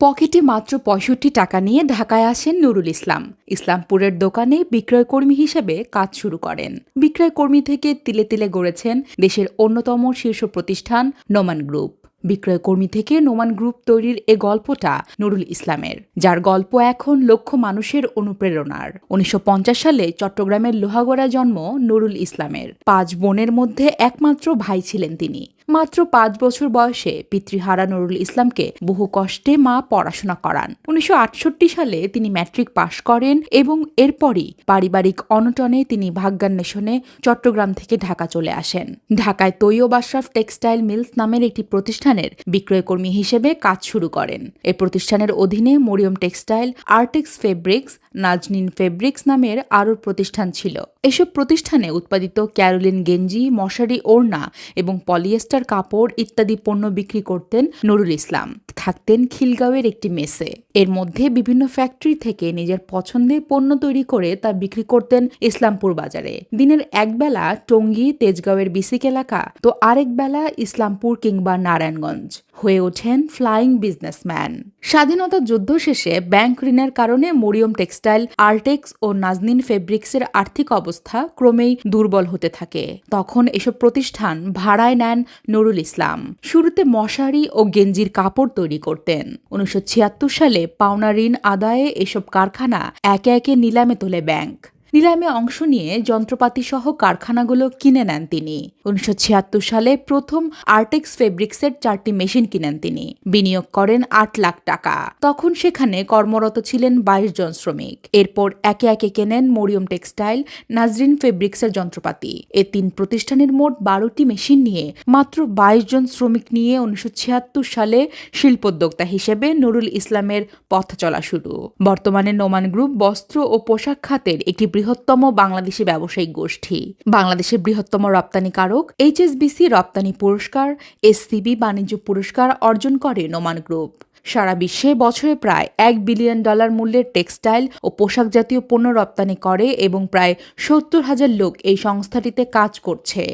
পকেটে মাত্র পঁয়ষট্টি টাকা নিয়ে ঢাকায় আসেন নুরুল ইসলাম। ইসলামপুরের দোকানে বিক্রয়কর্মী হিসেবে কাজ শুরু করেন। বিক্রয়কর্মী থেকে তিলে তিলে গড়েছেন দেশের অন্যতম শীর্ষ প্রতিষ্ঠান নোমান গ্রুপ। বিক্রয়কর্মী থেকে নোমান গ্রুপ তৈরির এ গল্পটা নুরুল ইসলামের, যার গল্প এখন লক্ষ মানুষের অনুপ্রেরণার। উনিশশো পঞ্চাশ সালে চট্টগ্রামের লোহাগড়া জন্ম নুরুল ইসলামের। পাঁচ বোনের মধ্যে একমাত্র ভাই ছিলেন তিনি। মাত্র পাঁচ বছর বয়সে পিতৃহারা নুরুল ইসলামকে বহু কষ্টে মা পড়াশোনা করান। উনিশশো আটষট্টি সালে তিনি ম্যাট্রিক পাশ করেন এবং এরপরই পারিবারিক অনটনে তিনি ভাগ্যান্বেষণে চট্টগ্রাম থেকে ঢাকা চলে আসেন। ঢাকায় তৈয়ব আশরাফ টেক্সটাইল মিলস নামের একটি প্রতিষ্ঠানের বিক্রয়কর্মী হিসেবে কাজ শুরু করেন। এই প্রতিষ্ঠানের অধীনে Mariam textile, Artex fabrics, Nazneen fabrics নামের আরও প্রতিষ্ঠান ছিল। এসব প্রতিষ্ঠানে উৎপাদিত ক্যারোলিন গেঞ্জি, মশারি, ওড়না এবং পলিয়েস্টার কাপড় ইত্যাদি পণ্য বিক্রি করতেন নুরুল ইসলাম। থাকতেন খিলগাঁওয়ের একটি মেসে। এর মধ্যে বিভিন্ন ফ্যাক্টরি থেকে নিজের পছন্দের পণ্য তৈরি করে তা বিক্রি করতেন ইসলামপুর বাজারে। দিনের একবেলা টঙ্গী, তেজগাঁওয়ের বিসিক এলাকা, তো আরেক বেলা ইসলামপুর কিংবা নারায়ণগঞ্জ। হয়ে ওঠেন ফ্লাইং বিজনেসম্যান। স্বাধীনতা যুদ্ধ শেষে ব্যাংক ঋণের কারণে মরিয়ম টেক্সটাইল, আর্টেক্স ও নাজনিন ফেব্রিক্সের আর্থিক অবস্থা ক্রমেই দুর্বল হতে থাকে। তখন এসব প্রতিষ্ঠান ভাড়ায় নেন নুরুল ইসলাম। শুরুতে মশারি ও গেঞ্জির কাপড় তৈরি করতেন। উনিশশো ছিয়াত্তর সালে পাওনা ঋণ আদায়ে এসব কারখানা একে একে নিলামে তোলে ব্যাংক। নিলামে অংশ নিয়ে যন্ত্রপাতি সহ কারখানাগুলো কিনে নেন তিনি। উনিশশো সালে প্রথম আর্টেক্স ফেব্রিক্সের চারটি মেশিন কিনেন তিনি। বিনিয়োগ করেন আট লাখ টাকা। তখন সেখানে কর্মরত ছিলেন বাইশ জন শ্রমিক। এরপর একে একে কেনেন মরিয়ম টেক্সটাইল, নাজরিন ফেব্রিক্সের যন্ত্রপাতি। এ তিন প্রতিষ্ঠানের মোট বারোটি মেশিন নিয়ে মাত্র বাইশ জন শ্রমিক নিয়ে উনিশশো ছিয়াত্তর সালে শিল্পোদ্যোক্তা হিসেবে নুরুল ইসলামের পথ চলা শুরু। বর্তমানে নোমান গ্রুপ বস্ত্র ও পোশাক খাতের একটি বৃহত্তম বাংলাদেশি ব্যবসায়িক গোষ্ঠী। বাংলাদেশের বৃহত্তম রপ্তানিকারক এইচএসবিসি রপ্তানি পুরস্কার, এসসিবি বাণিজ্য পুরস্কার অর্জন করে নোমান গ্রুপ। সারা বিশ্বে বছরে প্রায় এক বিলিয়ন ডলার মূল্যের টেক্সটাইল ও পোশাক জাতীয় পণ্য রপ্তানি করে এবং প্রায় সত্তর হাজার লোক এই সংস্থাটিতে কাজ করছে।